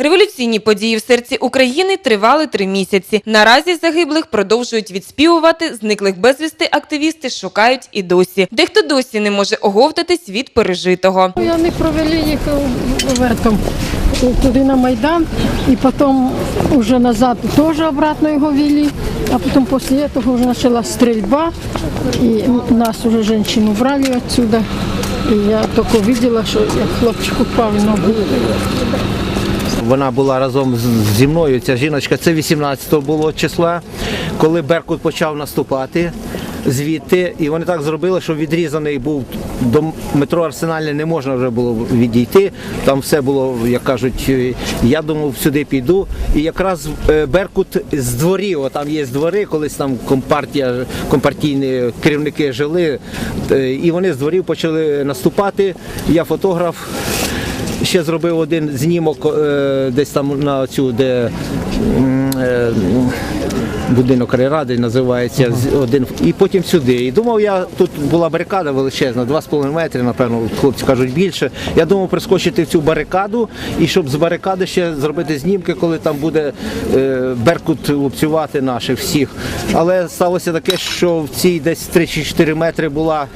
Революційні події в серці України тривали три місяці. Наразі загиблих продовжують відспівувати, зниклих безвісти активісти шукають і досі. Дехто досі не може оговтатись від пережитого. Вони провели їх в туди на Майдан, і потім вже назад теж обратно його вели, а потім після цього вже почала стрільба, і нас вже жінку брали відсюди. І я тільки бачила, що як хлопчик упав в ногу. Вона була разом зі мною, ця жіночка, це 18 було числа, коли Беркут почав наступати звідти. І вони так зробили, що відрізаний був до метро Арсенальне не можна вже було відійти. Там все було, як кажуть, е, я думав, сюди піду. І якраз е, Беркут з дворів, там є двори, колись там компартія, компартійні керівники жили, е, і вони з дворів почали наступати. Я фотограф. Ще зробив один знімок е, десь там на цю, де е, будинок райради називається, один, і потім сюди. І думав, я тут була барикада величезна, 2,5 метри, напевно, хлопці кажуть більше. Я думав прискочити в цю барикаду і щоб з барикади ще зробити знімки, коли там буде е, Беркут лупцювати наших всіх. Але сталося таке, що в цій десь 3 чи 4 метри була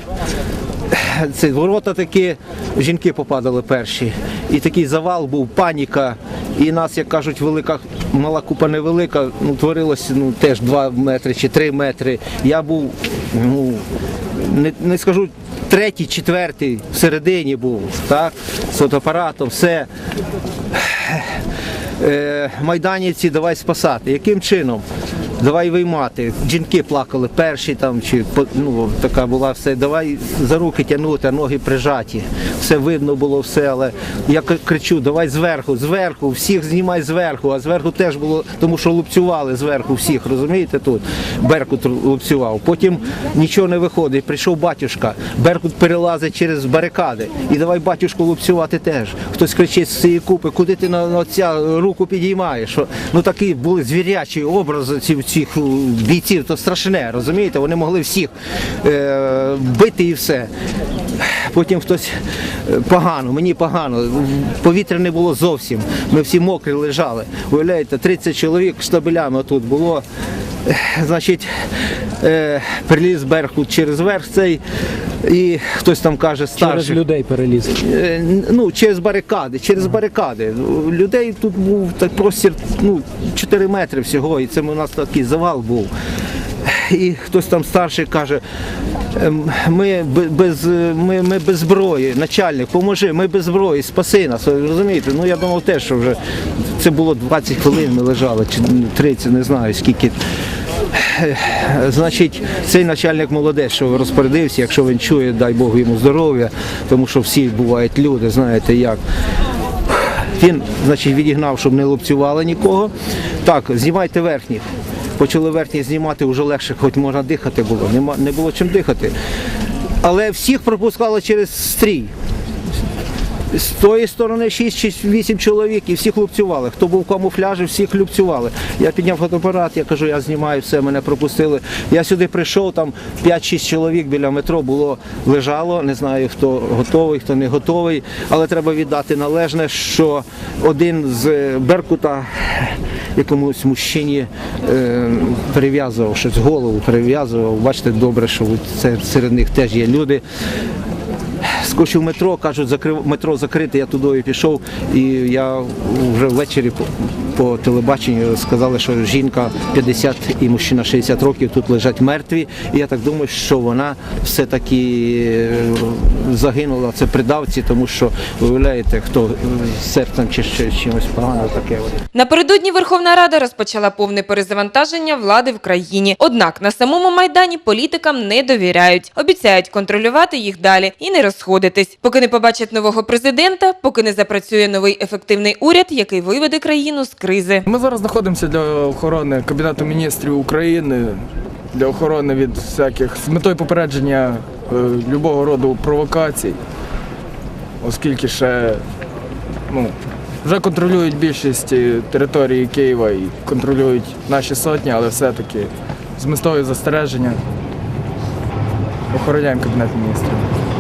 ці ворота такі, жінки попадали перші. І такий завал був, паніка. І нас, як кажуть, велика, мала купа невелика, ну, творилося ну, теж 2 метри чи 3 метри. Я був, ну, не, не скажу, третій, четвертий всередині був, так, з фотоапаратом, все. Е, майданівці давай спасати. Яким чином? Давай виймати. Жінки плакали перші там, чи ну, така була все. Давай за руки тягнути, ноги прижаті. Все видно було, все, але я кричу, давай зверху, зверху, всіх знімай зверху, а зверху теж було, тому що лупцювали зверху всіх, розумієте тут? Беркут лупцював. Потім нічого не виходить. Прийшов батюшка, Беркут перелазить через барикади. І давай батюшку лупцювати теж. Хтось кричить з цієї купи, куди ти на, на ця руку підіймаєш? Ну такі були звірячі образи ці, цих бійців, то страшне, розумієте? Вони могли всіх е, бити і все. Потім хтось е, погано, мені погано, повітря не було зовсім. Ми всі мокрі лежали. Уявляєте, 30 чоловік штабелями тут було. Значить, е, приліз Беркут через верх цей, і хтось там каже старший. Через людей переліз. Е, Ну, через барикади, через барикади. Людей тут був так простір, ну, 4 метри всього, і це у нас такий завал був. І хтось там старший каже, «Ем, ми без, ми, ми без зброї, начальник, поможи, ми без зброї, спаси нас. Розумієте? Ну я думав теж, що вже це було 20 хвилин, ми лежали, чи 30, не знаю скільки. Е, Значить, цей начальник молодець, що розпорядився, якщо він чує, дай Бог йому здоров'я, тому що всі бувають люди, знаєте як. Він, значить, відігнав, щоб не лупцювали нікого. Так, знімайте верхніх. Почали верхні знімати, вже легше, хоч можна дихати було. Не було чим дихати. Але всіх пропускали через стрій. З тої сторони 6 чи 8 чоловік і всіх лупцювали. Хто був в камуфляжі, всіх лупцювали. Я підняв фотоапарат, я кажу, я знімаю все, мене пропустили. Я сюди прийшов, там 5-6 чоловік біля метро було, лежало. Не знаю, хто готовий, хто не готовий. Але треба віддати належне, що один з Беркута якомусь мужчині е, перев'язував, щось голову перев'язував. Бачите, добре, що серед них теж є люди. Скочив метро, кажуть, закрив, метро закрите, я туди пішов. І я вже ввечері по, по телебаченню сказали, що жінка 50 і мужчина 60 років тут лежать мертві. І я так думаю, що вона все-таки е, загинула. Це придавці, тому що виявляєте, хто з серцем чи ще чимось погано таке. Напередодні Верховна Рада розпочала повне перезавантаження влади в країні. Однак на самому майдані політикам не довіряють, обіцяють контролювати їх далі і не розходитись, поки не побачать нового президента, поки не запрацює новий ефективний уряд, який виведе країну з кризи. Ми зараз знаходимося для охорони Кабінету міністрів України, для охорони від всяких з метою попередження е, любого роду провокацій, оскільки ще ну, вже контролюють більшість е, території Києва і контролюють наші сотні, але все-таки з метою застереження охороняємо Кабінет міністрів.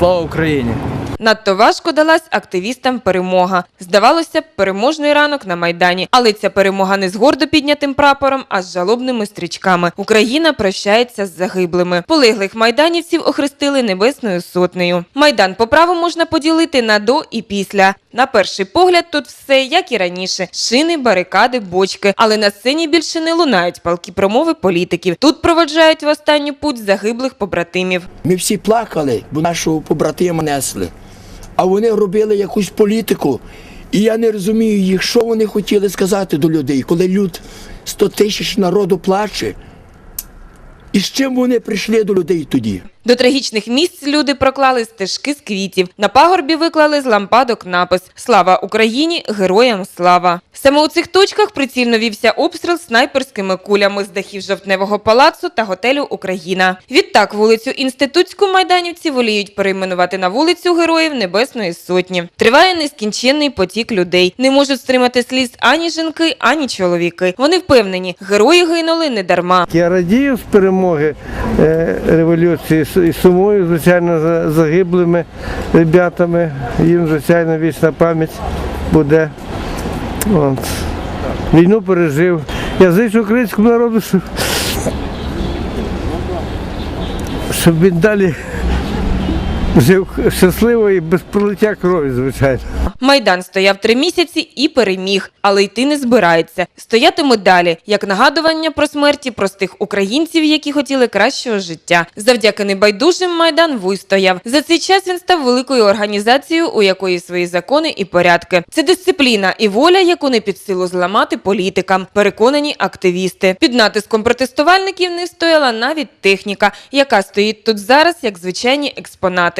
Слава Україні! Надто важко далась активістам перемога. Здавалося б, переможний ранок на майдані, але ця перемога не з гордо піднятим прапором, а з жалобними стрічками. Україна прощається з загиблими. Полеглих майданівців охрестили небесною сотнею. Майдан по праву можна поділити на до і після. На перший погляд, тут все як і раніше: шини, барикади, бочки. Але на сцені більше не лунають палкі промови політиків. Тут проводжають в останню путь загиблих побратимів. Ми всі плакали, бо нашого побратима несли. А вони робили якусь політику. І я не розумію їх, що вони хотіли сказати до людей, коли люд 100 тисяч народу плаче. І з чим вони прийшли до людей тоді? До трагічних місць люди проклали стежки з квітів. На пагорбі виклали з лампадок напис Слава Україні! Героям слава! Саме у цих точках прицільно вівся обстріл снайперськими кулями з дахів жовтневого палацу та готелю Україна. Відтак вулицю Інститутську майданівці воліють перейменувати на вулицю Героїв Небесної Сотні. Триває нескінченний потік людей. Не можуть стримати сліз ані жінки, ані чоловіки. Вони впевнені, герої гинули не дарма. Я радію з перемоги е, революції і сумую, звичайно, за загиблими ребятами. Їм, звичайно, вічна пам'ять буде. От. Війну пережив. Я зичу українському народу, щоб, він далі жив щасливо і без пролиття крові, звичайно. Майдан стояв три місяці і переміг, але йти не збирається. Стоятиме далі, як нагадування про смерті простих українців, які хотіли кращого життя. Завдяки небайдужим майдан вистояв. За цей час він став великою організацією, у якої свої закони і порядки. Це дисципліна і воля, яку не під силу зламати політикам. Переконані активісти. Під натиском протестувальників не встояла навіть техніка, яка стоїть тут зараз як звичайні експонати.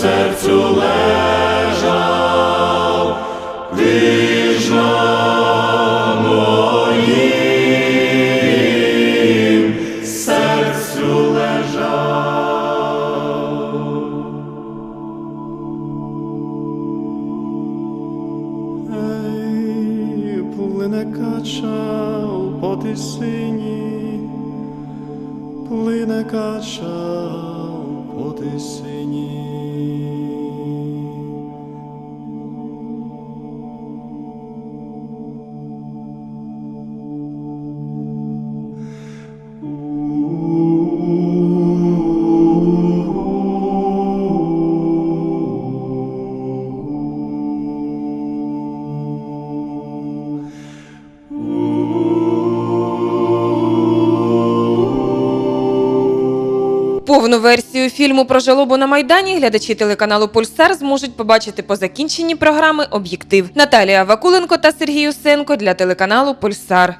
Серцю лежав, ти на моїм серцю лежав. Ей, плине кача по тисині, плине кача по тисині. Повну версію фільму про жалобу на майдані глядачі телеканалу Пульсар зможуть побачити по закінченні програми Об'єктив. Наталія Вакуленко та Сергій Усенко для телеканалу Пульсар.